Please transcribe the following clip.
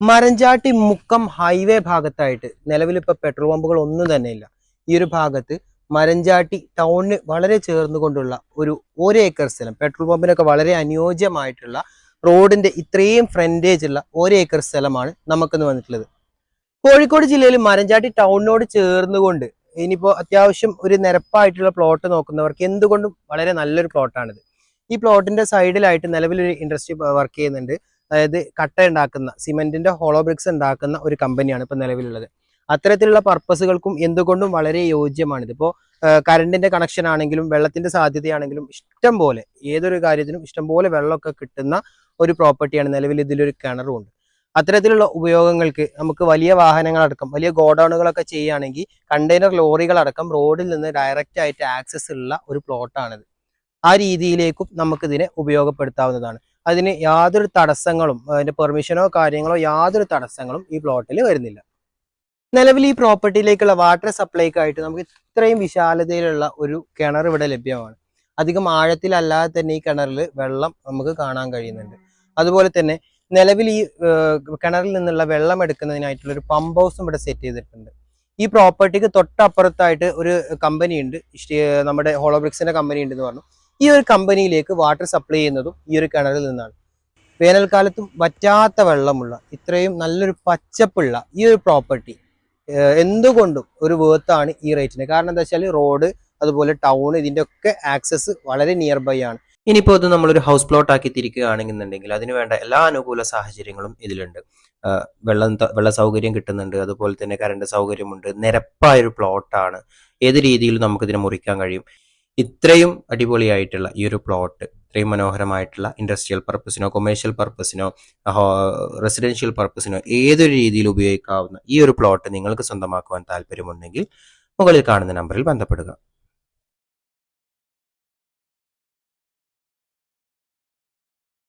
Maranchatti Mukkam highway ഭാഗത്തായിട്ട് നിലവിൽ ഇപ്പൊ പെട്രോൾ പമ്പുകൾ ഒന്നും തന്നെ ഇല്ല. ഈ ഒരു ഭാഗത്ത് മരഞ്ചാട്ടി ടൗണിന് വളരെ ചേർന്നുകൊണ്ടുള്ള ഒരു ഒരു ഏക്കർ സ്ഥലം പെട്രോൾ പമ്പിനൊക്കെ വളരെ അനുയോജ്യമായിട്ടുള്ള റോഡിന്റെ ഇത്രയും ഫ്രണ്ടേജ് ഉള്ള ഒരു ഏക്കർ സ്ഥലമാണ് നമുക്കിന്ന് വന്നിട്ടുള്ളത്. കോഴിക്കോട് ജില്ലയിൽ മരഞ്ചാട്ടി ടൗണിനോട് ചേർന്നുകൊണ്ട് ഇനിയിപ്പോൾ അത്യാവശ്യം ഒരു നിരപ്പായിട്ടുള്ള പ്ലോട്ട് നോക്കുന്നവർക്ക് എന്തുകൊണ്ടും വളരെ നല്ലൊരു പ്ലോട്ടാണിത് ഈ പ്ലോട്ടിന്റെ സൈഡിലായിട്ട് നിലവിലൊരു ഇൻഡസ്ട്രി വർക്ക് ചെയ്യുന്നുണ്ട്. അതായത് കട്ട ഉണ്ടാക്കുന്ന സിമെന്റിന്റെ ഹോളോ ബ്രിക്സ് ഉണ്ടാക്കുന്ന ഒരു കമ്പനിയാണ് ഇപ്പൊ നിലവിലുള്ളത്. അത്തരത്തിലുള്ള പർപ്പസുകൾക്കും എന്തുകൊണ്ടും വളരെ യോജ്യമാണിത്. ഇപ്പോൾ കറണ്ടിന്റെ കണക്ഷൻ ആണെങ്കിലും വെള്ളത്തിന്റെ സാധ്യതയാണെങ്കിലും ഇഷ്ടം പോലെ ഏതൊരു കാര്യത്തിനും ഇഷ്ടം പോലെ വെള്ളമൊക്കെ കിട്ടുന്ന ഒരു പ്രോപ്പർട്ടിയാണ് നിലവിൽ ഇതിലൊരു കിണറുമുണ്ട് അത്തരത്തിലുള്ള ഉപയോഗങ്ങൾക്ക് നമുക്ക് വലിയ വാഹനങ്ങളടക്കം വലിയ ഗോഡൌണുകളൊക്കെ ചെയ്യുകയാണെങ്കിൽ കണ്ടെയ്നർ ലോറികളടക്കം റോഡിൽ നിന്ന് ഡയറക്റ്റ് ആയിട്ട് ആക്സസ് ഉള്ള ഒരു പ്ലോട്ടാണിത് ആ രീതിയിലേക്കും നമുക്കിതിനെ ഉപയോഗപ്പെടുത്താവുന്നതാണ്. അതിന് യാതൊരു തടസ്സങ്ങളും അതിന്റെ പെർമിഷനോ കാര്യങ്ങളോ യാതൊരു തടസ്സങ്ങളും ഈ പ്ലോട്ടിൽ വരുന്നില്ല. നിലവിൽ ഈ പ്രോപ്പർട്ടിയിലേക്കുള്ള വാട്ടർ സപ്ലൈക്കായിട്ട് നമുക്ക് ഇത്രയും വിശാലതയിലുള്ള ഒരു കിണർ ഇവിടെ ലഭ്യമാണ്. അധികം ആഴത്തിലല്ലാതെ തന്നെ ഈ കിണറിൽ വെള്ളം നമുക്ക് കാണാൻ കഴിയുന്നുണ്ട്. അതുപോലെ തന്നെ നിലവിൽ ഈ കിണറിൽ നിന്നുള്ള വെള്ളം എടുക്കുന്നതിനായിട്ടുള്ള ഒരു പമ്പ് ഹൗസും ഇവിടെ സെറ്റ് ചെയ്തിട്ടുണ്ട്. ഈ പ്രോപ്പർട്ടിക്ക് തൊട്ടപ്പുറത്തായിട്ട് ഒരു കമ്പനി ഉണ്ട് നമ്മുടെ ഹോളോബ്രിക്സിന്റെ കമ്പനി ഉണ്ടെന്ന് പറഞ്ഞു. ഈ ഒരു കമ്പനിയിലേക്ക് വാട്ടർ സപ്ലൈ ചെയ്യുന്നതും ഈ ഒരു കിണറിൽ നിന്നാണ്. വേനൽക്കാലത്തും വറ്റാത്ത വെള്ളമുള്ള ഇത്രയും നല്ലൊരു പച്ചപ്പുള്ള ഈ ഒരു പ്രോപ്പർട്ടി എന്തുകൊണ്ടും ഒരു വേർത്താണ് ഈ റേറ്റിന് കാരണം എന്താ വെച്ചാൽ റോഡ് അതുപോലെ ടൗൺ ഇതിന്റെ ഒക്കെ ആക്സസ് വളരെ നിയർ ബൈ ആണ്. ഇനിയിപ്പോൾ ഇത് നമ്മളൊരു ഹൗസ് പ്ലോട്ട് ആക്കി തിരിക്കുകയാണെന്നുണ്ടെങ്കിൽ അതിന് വേണ്ട എല്ലാ അനുകൂല സാഹചര്യങ്ങളും ഇതിലുണ്ട്. വെള്ളം വെള്ള സൗകര്യം കിട്ടുന്നുണ്ട് അതുപോലെ തന്നെ കറണ്ട് സൗകര്യമുണ്ട് നിരപ്പായൊരു പ്ലോട്ടാണ് ഏത് രീതിയിലും നമുക്കിതിനെ മുറിക്കാൻ കഴിയും. ഇത്രയും അടിപൊളിയായിട്ടുള്ള ഈ ഒരു പ്ലോട്ട് ഇത്രയും മനോഹരമായിട്ടുള്ള ഇൻഡസ്ട്രിയൽ പർപ്പസിനോ കൊമേഴ്ഷ്യൽ പർപ്പസിനോ റെസിഡൻഷ്യൽ പർപ്പസിനോ ഏതൊരു രീതിയിൽ ഉപയോഗിക്കാവുന്ന ഈ ഒരു പ്ലോട്ട് നിങ്ങൾക്ക് സ്വന്തമാക്കുവാൻ താല്പര്യമുണ്ടെങ്കിൽ മുകളിൽ കാണുന്ന നമ്പറിൽ ബന്ധപ്പെടുക.